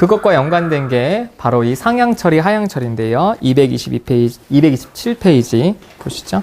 그것과 연관된 게 바로 이 상향 처리, 하향 처리인데요. 222페이지, 227페이지 보시죠.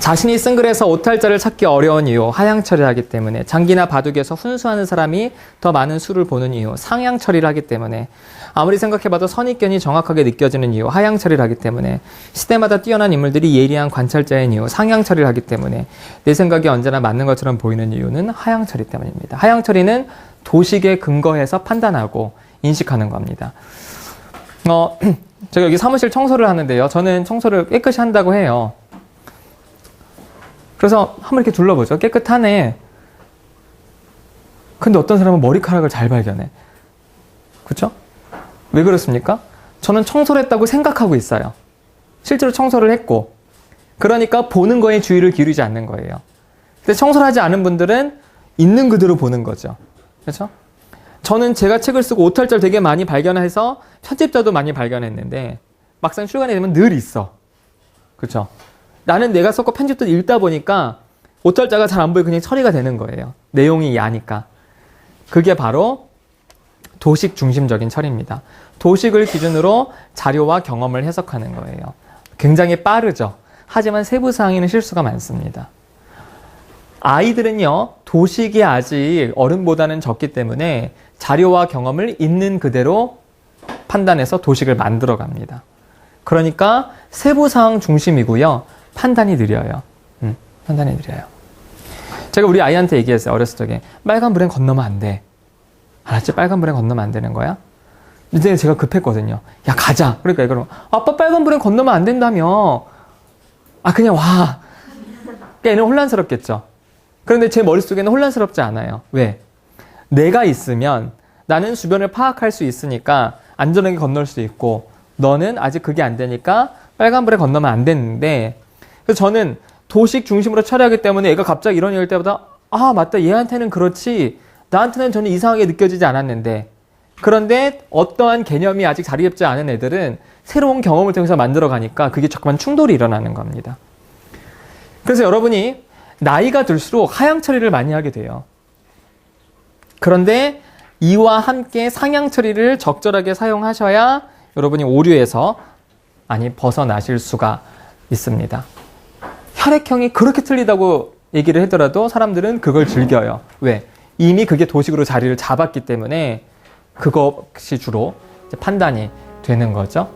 자신이 쓴 글에서 오탈자를 찾기 어려운 이유, 하향 처리하기 때문에 장기나 바둑에서 훈수하는 사람이 더 많은 수를 보는 이유, 상향 처리를 하기 때문에 아무리 생각해봐도 선입견이 정확하게 느껴지는 이유, 하향 처리를 하기 때문에 시대마다 뛰어난 인물들이 예리한 관찰자인 이유, 상향 처리를 하기 때문에 내 생각이 언제나 맞는 것처럼 보이는 이유는 하향 처리 때문입니다. 하향 처리는 도식에 근거해서 판단하고 인식하는 겁니다. 어, 제가 여기 사무실 청소를 하는데요. 저는 청소를 깨끗이 한다고 해요. 그래서 한번 이렇게 둘러보죠. 깨끗하네. 근데 어떤 사람은 머리카락을 잘 발견해. 그쵸? 왜 그렇습니까? 저는 청소를 했다고 생각하고 있어요. 실제로 청소를 했고. 그러니까 보는 거에 주의를 기울이지 않는 거예요. 근데 청소를 하지 않은 분들은 있는 그대로 보는 거죠. 그렇죠? 저는 제가 책을 쓰고 오탈자를 되게 많이 발견해서 편집자도 많이 발견했는데 막상 출간이 되면 늘 있어. 그렇죠? 나는 내가 썼고 편집도 읽다 보니까 오탈자가 잘 안 보이고 그냥 처리가 되는 거예요. 내용이 야니까. 그게 바로 도식 중심적인 처리입니다. 도식을 기준으로 자료와 경험을 해석하는 거예요. 굉장히 빠르죠. 하지만 세부 사항에는 실수가 많습니다. 아이들은요, 도식이 아직 어른보다는 적기 때문에 자료와 경험을 있는 그대로 판단해서 도식을 만들어 갑니다. 그러니까 세부 사항 중심이고요. 판단이 느려요. 음, 판단이 느려요. 제가 우리 아이한테 얘기했어요. 어렸을 적에. 빨간 불엔 건너면 안 돼. 알았지? 빨간 불엔 건너면 안 되는 거야? 이제 제가 급했거든요. 야, 가자. 그러니까 이거는, 아빠 빨간 불엔 건너면 안 된다며. 아, 그냥 와. 그러니까 얘는 혼란스럽겠죠. 그런데 제 머릿속에는 혼란스럽지 않아요. 왜? 내가 있으면 나는 주변을 파악할 수 있으니까 안전하게 건널 수 있고 너는 아직 그게 안 되니까 빨간불에 건너면 안 되는데 그래서 저는 도식 중심으로 처리하기 때문에 얘가 갑자기 이런 얘기할 때보다 아 맞다 얘한테는 그렇지 나한테는 전혀 이상하게 느껴지지 않았는데 그런데 어떠한 개념이 아직 자리 잡지 않은 애들은 새로운 경험을 통해서 만들어 가니까 그게 자꾸만 충돌이 일어나는 겁니다. 그래서 여러분이 나이가 들수록 하향 처리를 많이 하게 돼요. 그런데 이와 함께 상향 처리를 적절하게 사용하셔야 여러분이 오류에서 많이 벗어나실 수가 있습니다. 혈액형이 그렇게 틀리다고 얘기를 하더라도 사람들은 그걸 즐겨요. 왜? 이미 그게 도식으로 자리를 잡았기 때문에 그것이 주로 판단이 되는 거죠.